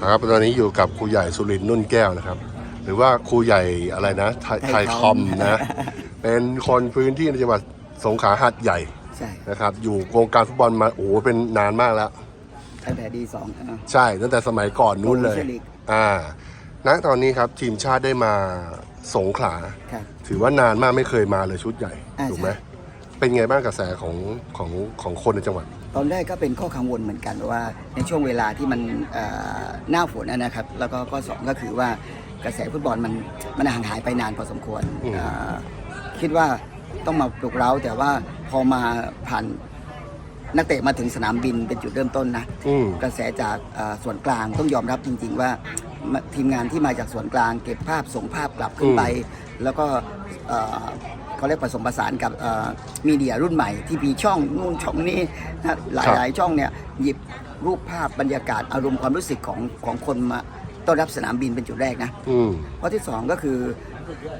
นะครับตอนนี้อยู่กับครูใหญ่สุรินทร์นุ่นแก้วนะครับ หรือว่าครูใหญ่อะไรนะไทยไทยคอมนะเป็นคนพื้นที่ในจังหวัดสงขลาหัดใหญ่ใช่ นะครับอยู่วงการฟุตบอลมาโอ้โหเป็นนานมากแล้ว ตั้งแต่ดีสองอะใช่ตั้งแต่สมัยก่อนนู้นเลยโปรโมชั่นลีกอ่าณตอนนี้ครับทีมชาติได้มาสงขลา ครับ ถือว่านานมากไม่เคยมาเลยชุดใหญ่อ่าถูกไหมใช่ เป็นไงบ้างกระแสของของของคนในจังหวัด ตอนแรกก็เป็นข้อกังวลเหมือนกันว่าในช่วงเวลาที่มันเอ่อหน้าฝนนะนะครับ แล้วก็ข้อสองก็คือว่ากระแสฟุตบอลมันมันห่างหายไปนานพอสมควรอืมเอ่อคิดว่าต้องมาปลุกเร้าแต่ว่าพอมาผ่านนักเตะมาถึงสนามบินเป็นจุดเริ่มต้นนะอืมกระแสจากเอ่อส่วนกลางต้องยอมรับจริง ๆ ว่ามาทีมงานที่มาจากส่วนกลาง เก็บภาพส่งภาพกลับขึ้นไป แล้วก็ เอ่อเขาเรียกผสมผสานกับเอ่อมีเดียรุ่นใหม่ที่มีช่องนู่นช่องนี้นะหลายครับหลายช่องเนี่ยหยิบรูปภาพบรรยากาศอารมณ์ความรู้สึกของของคนมาต้อนรับสนามบินเป็นจุดแรกนะอืมข้อที่สองก็คือ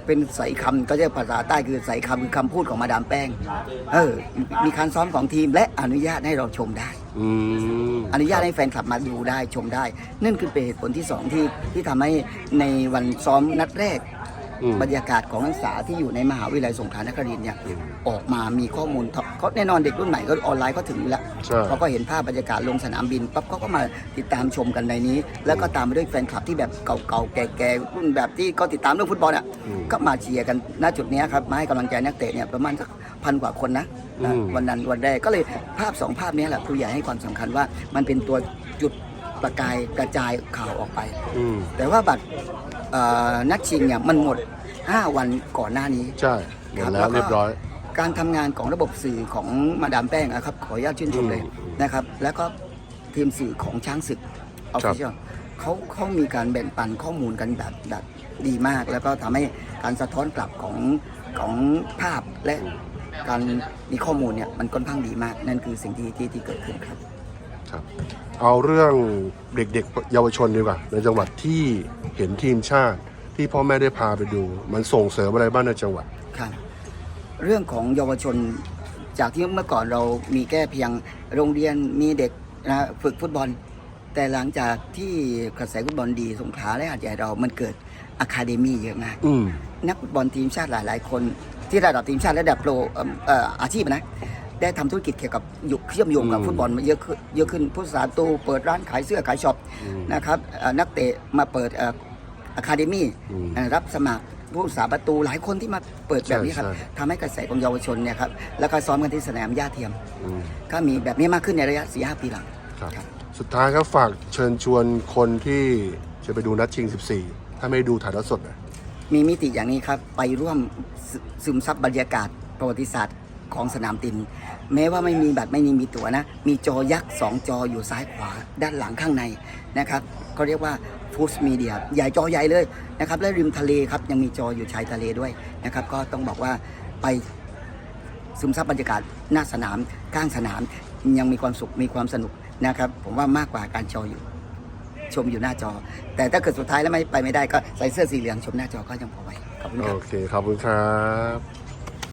เป็นใส่คำก็เรียกภาษาใต้คือใส่คำคือคำพูดของมาดามแป้ง เออ มีการซ้อมของทีมและอนุญาตให้เราชมได้อืมอนุญาตให้แฟนคลับมาดูได้ชมได้ นั่นคือเป็นเหตุผลที่สองที่ที่ทำให้ในวันซ้อมนัดแรกอืม บรรยากาศของนักศึกษาที่อยู่ในมหาวิทยาลัยสงขลานครินทร์เนี่ยอืมออกมามีข้อมูลเขาแน่นอนเด็กรุ่นใหม่ก็ออนไลน์ก็ถึงอยู่แล้วใช่เขาก็เห็นภาพบรรยากาศลงสนามบินปั๊บเขาก็มาติดตามชมกันในนี้ แล้วก็ตามไปด้วยแฟนคลับที่แบบเก่าๆแก่ๆรุ่นแบบที่ก็ติดตามเรื่องฟุตบอลอะอืมก็มาเชียร์กันณจุดเนี้ยครับมาให้กำลังใจนักเตะเนี่ยประมาณสักพันกว่าคนนะนะอืมวันนั้นวันแรกก็เลยภาพสองภาพเนี้ยแหละครูใหญ่ให้ความสำคัญว่ามันเป็นตัวจุด ประกายกระจายข่าวออกไป อืมแต่ว่าบัตรเอ่อนัดชิงเนี่ยมันหมด 5 วันก่อนหน้านี้ ใช่หมดแล้วเรียบร้อย การทำงานของระบบสื่อของมาดามแป้งนะครับ ขออนุญาตชื่นชมเลยอืมนะครับ แล้วก็ทีมสื่อของช้างศึกออฟครัฟิบเชียลเขาเขามีการแบ่งปันข้อมูลกันแบบแบบดีมาก แล้วก็ทำให้การสะท้อนกลับของของภาพและการมีข้อมูลเนี่ยมันค่อนข้างดีมาก นั่นคือสิ่งที่ที่ที่เกิดขึ้นครับ ครับ เอาเรื่องเด็กๆ เยาวชนดีกว่า ในจังหวัดที่เห็นทีมชาติ ที่พ่อแม่ได้พาไปดู มันส่งเสริมอะไรบ้างในจังหวัดครับเรื่องของเยาวชนจากที่เมื่อก่อนเรามีแค่เพียงโรงเรียนมีเด็กนะฝึกฟุตบอล แต่หลังจากที่กระแสฟุตบอลดีสงขลาและหาดใหญ่เรามันเกิดอะคาเดมี่เยอะมากอืมนักฟุตบอลทีมชาติหลาย ๆ คนที่ระดับทีมชาติและระดับโปรเอิ่มเอ่ออาชีพนะ ได้ทำธุรกิจเกี่ยวกับยุคเชื่อมโยงกับอืมฟุตบอลมาเยอะขึ้นเยอะขึ้นผู้สาตูเปิดร้านขายเสื้อขายช็อปอืมนะครับเอ่อนักเตะมาเปิดอะคาเดมี่อืมรับสมัครผู้สาประตูหลายคนที่มาเปิดแบบนี้ครับใช่ใช่ทำให้กระแสของเยาวชนเนี่ยครับแล้วก็ซ้อมกันที่สนามหญ้าเทียมอืมก็มีแบบนี้มากขึ้นในระยะ4 5ปีหลังครับครับสุดท้ายครับฝากเชิญชวนคนที่จะไปดูนัดชิง 14 ถ้าไม่ดูถ่ายทอดสดหน่อยมีมิติอย่างนี้ครับ ไปร่วมซึซึมซับบรรยากาศประวัติศาสตร์ ของสนามติน แม้ว่าไม่มีบัตรไม่มีมีตั๋วนะ มีจอยักษ์สองจออยู่ซ้ายขวา ด้านหลังข้างในนะครับเขาเรียกว่าฟูสมีเดียใหญ่จอใหญ่เลยนะครับและริมทะเลครับยังมีจออยู่ชายทะเลด้วยนะครับก็ต้องบอกว่าไปซึมซับบรรยากาศหน้าสนามข้างสนามยังมีความสุขมีความสนุกนะครับ ผมว่ามากกว่าการจออยู่ชมอยู่หน้าจอ แต่ถ้าเกิดสุดท้ายแล้วไม่ไปไม่ได้ก็ใส่เสื้อสีเหลืองชมหน้าจอก็ยังพอไหวขอบคุณครับโอเคขอบคุณครับ